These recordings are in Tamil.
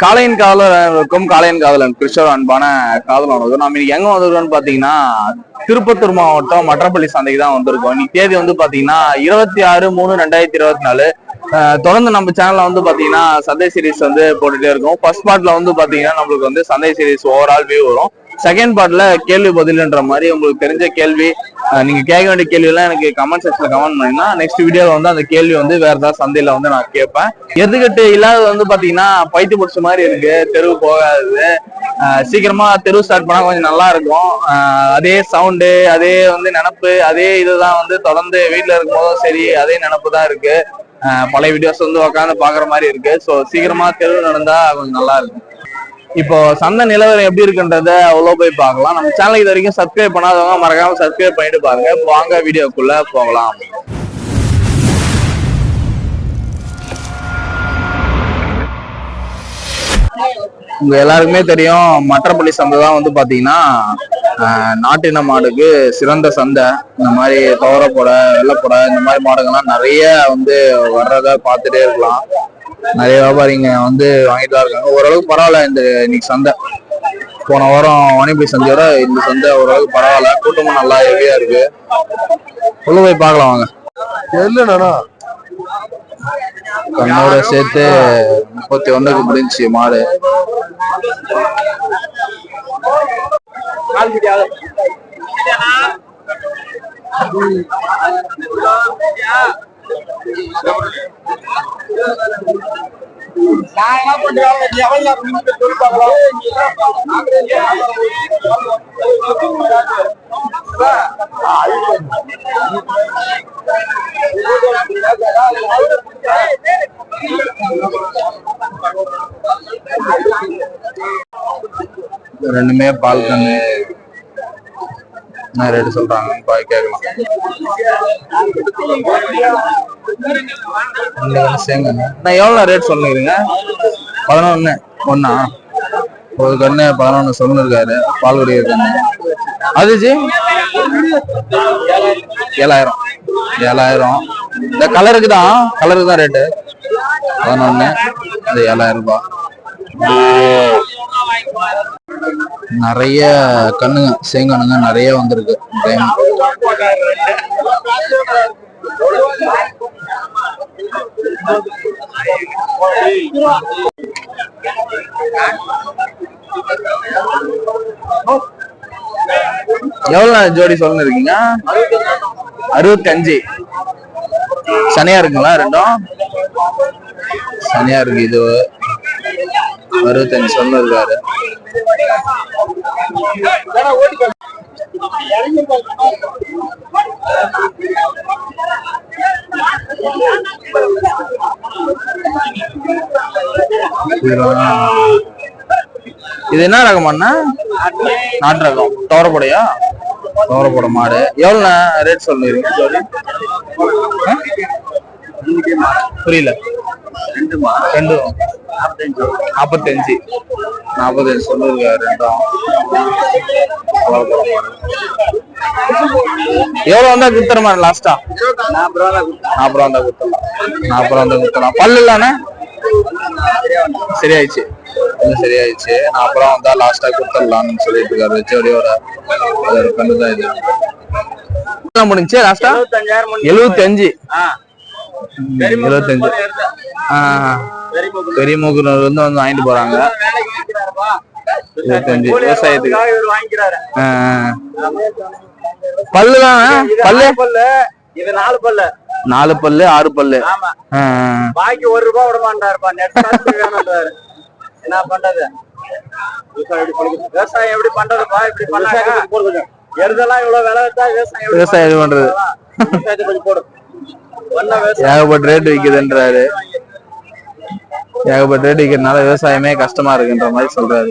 காளையின் காதலனுக்கும் காளையின் காதலன் கிருஷ்ணர் அன்பான காதலனுக்கும் நாம் இன்னைக்கு எங்க வந்திருக்கோம்னு பாத்தீங்கன்னா திருப்பத்தூர் மாவட்டம் மற்றப்பள்ளி சந்தைக்கு தான் வந்திருக்கோம். இன்னைக்கு தேதி வந்து பாத்தீங்கன்னா இருபத்தி ஆறு மூணு ரெண்டாயிரத்தி இருபத்தி நாலு. தொடர்ந்து நம்ம சேனல்ல வந்து பாத்தீங்கன்னா சந்தை சீரிஸ் வந்து போட்டுட்டே இருக்கோம். ஃபர்ஸ்ட் பார்ட்ல வந்து பாத்தீங்கன்னா நம்மளுக்கு வந்து சந்தை சீரிஸ் ஓவரால் வியூ வரும். செகண்ட் பார்ட்ல கேள்வி பதில்ன்ற மாதிரி உங்களுக்கு தெரிஞ்ச கேள்வி நீங்க கேட்க வேண்டிய கேள்வி எல்லாம் எனக்கு கமெண்ட் செக்ஷன்ல கமெண்ட் பண்ணீங்கன்னா நெக்ஸ்ட் வீடியோல வந்து அந்த கேள்வி வந்து வேற ஏதாவது சந்தையில வந்து நான் கேட்பேன். எதுக்கட்டு இல்லாதது வந்து பாத்தீங்கன்னா பைத்து பிடிச்ச மாதிரி இருக்கு. தெருவு போகாது. சீக்கிரமா தெருவு ஸ்டார்ட் பண்ணா கொஞ்சம் நல்லா இருக்கும். அதே சவுண்டு அதே வந்து நினப்பு அதே இதுதான் வந்து தொடர்ந்து வீட்டுல இருக்கும் போதும் சரி அதே நினப்பு தான் இருக்கு. பழைய வீடியோஸ் வந்து உட்காந்து பாக்குற மாதிரி இருக்கு. ஸோ சீக்கிரமா தெருவு நடந்தா கொஞ்சம் நல்லா இருக்கும். இப்போ சந்தை நிலவரம் எப்படி இருக்குன்றத அவ்வளோ போய் பார்க்கலாம். நம்ம சேனல் இது வரைக்கும் சப்ஸ்கிரைப் பண்ணாதவங்க மறக்காம சப்ஸ்கிரைப் பண்ணிட்டு பாருங்க. வாங்க வீடியோக்குள்ள போகலாம். உங்க எல்லாருக்குமே தெரியும் மற்றப்பள்ளி சந்தை தான் வந்து பாத்தீங்கன்னா ஆஹ், நாட்டின மாடுக்கு சிறந்த சந்தை. இந்த மாதிரி துவரப்படை வெள்ளப்படை இந்த மாதிரி மாடுகள்லாம் நிறைய வந்து வர்றத பார்த்துட்டே இருக்கலாம். நிறைய வியாபாரிங்க வந்து வாங்கிட்டு தான் இருக்காங்க. ஓரளவுக்கு பரவாயில்ல இந்த இன்னைக்கு சந்தை. போன வாரம் வாணிபடி சந்தையோட இந்த சந்தை ஓரளவுக்கு பரவாயில்ல. கூட்டமும் நல்லா ஹெவியா இருக்கு. உள்ள போய் பார்க்கலாம் வாங்க. இல்லைண்ணா கண்ணோட சேர்த்து முப்பத்தி ஒண்ணுக்கு முடிஞ்சுச்சு மாடு. ரெண்டுமே பால் நான் என்ன ரேட்டு சொல்றாங்க பாய் கேட்கலாம். நான் எவ்வளோ ரேட் சொல்லுங்க பதினொன்று ஒன்னா ஒரு கண்ணு பதினொன்று சொல்லிருக்காரு. பால் குடிக்கிற கண்ணு அதுச்சு ஏழாயிரம். ஏழாயிரம். இந்த கலருக்கு தான் கலருக்கு தான் ரேட்டு பதினொன்று இந்த ஏழாயிரம் ரூபாய் நிறைய கண்ணுங்க சேங்கண்ணுங்க நிறைய வந்திருக்கு. டைம் எவ்வளவு ஜோடி சொல்லு இருக்கீங்க? அறுபத்தஞ்சு. சனியா இருக்குங்களா ரெண்டும்? சனியா இருக்கு இது அறுபத்தஞ்சு சொல்லு இருக்காரு. இது என்ன ரகம் அண்ணா? நாட்டு ரகம். தோரப்படையா தோரப்பட மாடு. எவ்வளோ ரேட் சொல்லுங்க புரியல. ரெண்டும் நாற்பத்தஞ்சு நாற்பத்தஞ்சு சொல்லுங்க ரெண்டும் தோரப்பட மாடு. எவ்வளவு வந்தா குத்துறமா லாஸ்டா நாற்பது குத்தலாம் நாற்பது வந்தா குத்தலாம் பல்லு இல்லானே? சரியாயிடுச்சு. சரியாயிடுச்சு. நான் அப்புறம் வந்தா லாஸ்டா கொடுத்துடலாம்னு சொல்லிட்டு இருக்காரு. ஜோடியோட அதோட கண்டு தான் இது. முடிஞ்சு லாஸ்டா எழுபத்தி அஞ்சு எழுபத்தஞ்சு பெரிய மூக்குனர் வந்து வந்து வாங்கிட்டு போறாங்க. இருபத்தஞ்சு விவசாயத்துக்கு. பல்லு தானே. பல்லு? பல்லு. இது நாலு பல்லு. நாலு பல்லு ஆறு பல்லு. பாக்கி ஒரு ரூபாய் விட மாட்டாருப்பா. என்ன பண்றது? விவசாயம் எப்படி பண்றதுப்பா? இப்படி பண்ணாங்க எருதெல்லாம் இவ்வளவு விலை வச்சா விவசாயம் விவசாயம் இது பண்றது? விவசாயத்தை கொஞ்சம் போடு. ஒன்னும் விவசாயம் ஏகப்பட்ட ரேட் விக்குதுன்றாரு. ஏகப்பட்ட ரேட் விற்கிறதுனால விவசாயமே கஷ்டமா இருக்குன்ற மாதிரி சொல்றாரு.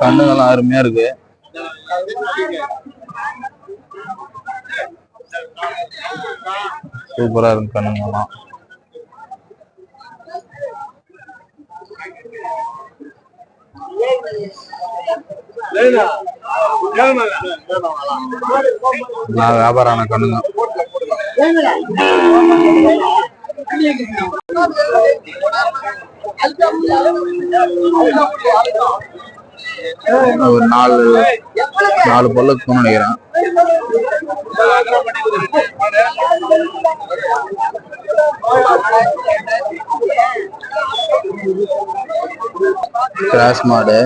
அவ்வளவுதான் அருமையா இருக்கு. சூப்பரா இருக்கு கண்ணுங்கெல்லாம் எல்லாம் வியாபாரம் கண்ணுங்க. ஒரு நாலு நாலு பல்லு இருக்கும்னு நினைக்கிறேன். கிராஸ் மாடு.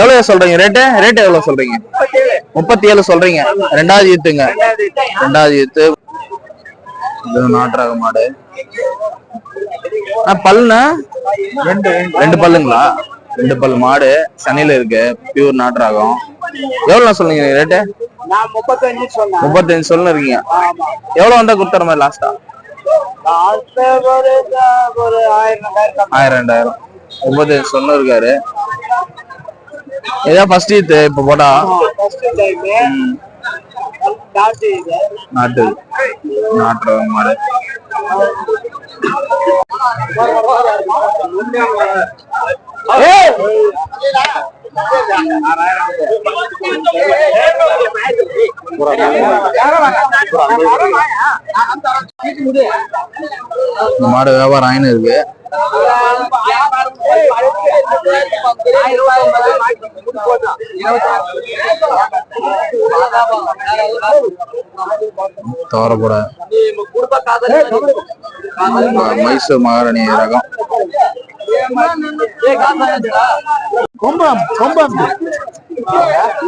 எவ்வளவு சொல்றீங்க? ரேட்டு ரேட் எவ்வளவு சொல்றீங்க? முப்பத்தி ஏழு சொல்றீங்க. ரெண்டாவது ஈத்துங்க ரெண்டாவது ஈத்து இது நாட்டுரக மாடு. பல்லுண்ணா? ரெண்டு ரெண்டு. பல்லுங்களா? ரெண்டு பல்லு. மாடு சனியில இருக்கு. பியூர் நாட்டுரகம் எவ்வளவு சொல்றீங்க ரேட்டு முப்பத்தஞ்சு சொல்லுங்க இருக்கீங்க எவ்வளவு வந்தா கொடுத்துற மாதிரி லாஸ்டா ஆயிரம் ரெண்டாயிரம் முப்பத்தஞ்சு சொன்னு இருக்காரு ஏதா ஃபர்ஸ்ட் ஈத்து இப்ப போட்டா? நாட்டு நாட்டுரகம் மாடு. மாடு வியாபாரம் ஆயின்னு இருக்கு தவறப்பட மைசூர் மகாராணி ரகம். கொம்பம் கொம்பம்.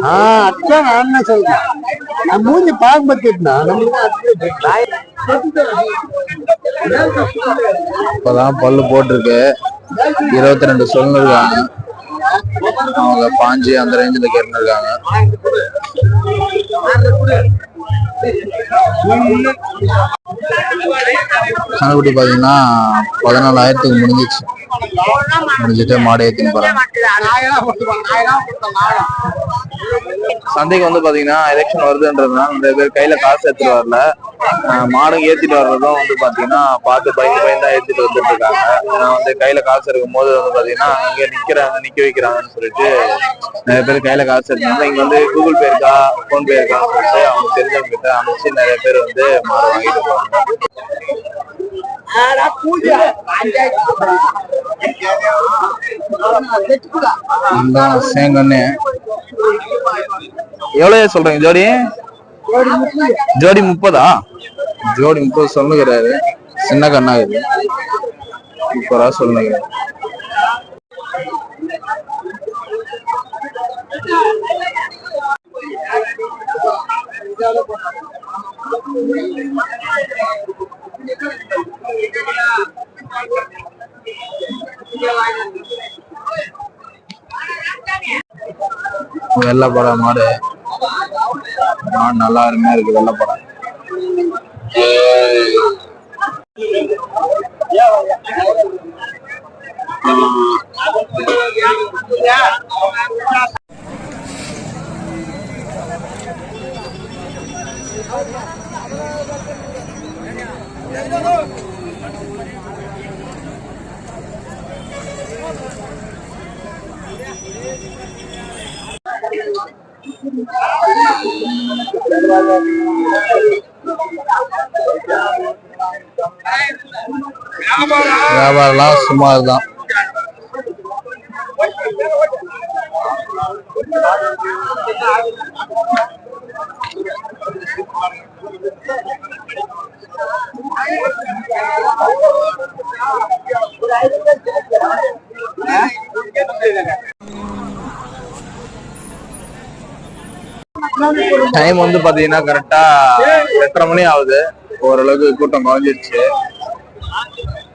ஆ அதான் நான் என்ன சொல்றேன். நான் மூஞ்சி பார்க்க பத்திட்டா இப்பதான் பல்லு போட்டிருக்கு. இருபத்தி ரெண்டு சொல்லிருக்காங்க. அவங்க பாஞ்சு அந்த ரேஞ்சில் கேட்டுருக்காங்க. கணக்குட்டி பாத்தீங்கன்னா பதினாலாயிரத்துக்கு முடிஞ்சிச்சு. முடிஞ்சிட்டு மாடு ஏத்தின்னு போறாங்க சந்தைக்கு வந்து பாத்தீங்கன்னா எலெக்ஷன் வருதுன்றதுனால நிறைய பேர் கையில காசு எடுத்துட்டு வரல. மாடும் ஏற்றிட்டு ஏத்திட்டு வர்றதும் வந்து பாத்தீங்கன்னா பார்த்து பயந்து பயந்து ஏத்திட்டு வந்துட்டு இருக்காங்க. ஏன்னா வந்து கையில காசு இருக்கும் போது வந்து பாத்தீங்கன்னா இங்க நிக்கிறாங்க நிக்க வைக்கிறாங்கன்னு சொல்லிட்டு நிறைய பேர் கையில காசு எடுத்தாங்க இங்க வந்து கூகுள் பே இருக்கா ஃபோன்பே இருக்கான்னு சொல்லிட்டு அவங்க தெரிஞ்சவங்க கிட்ட அனுப்பிச்சு நிறைய பேர் வந்து மாடு வாங்கிட்டு போவாங்க இந்தாங்க சேங்கன்னு சொல்றீங்க ஜோடி? ஜோடி முப்பதா? ஜோடி முப்பது சொல்லுகிறாரு. சின்ன கண்ணா இது சூப்பரா சொல்லுங்க வெள்ளப்படம் மாடு மாடு நல்லா அருமையா இருக்கு வெள்ளப்படம் வியாபாரம்லாம் சுமார் தான் டைம் வந்து பாத்தீங்கன்னா கரெக்டா எட்டரை மணி ஆகுது? ஓரளவுக்கு கூட்டம் குறைஞ்சிருச்சு.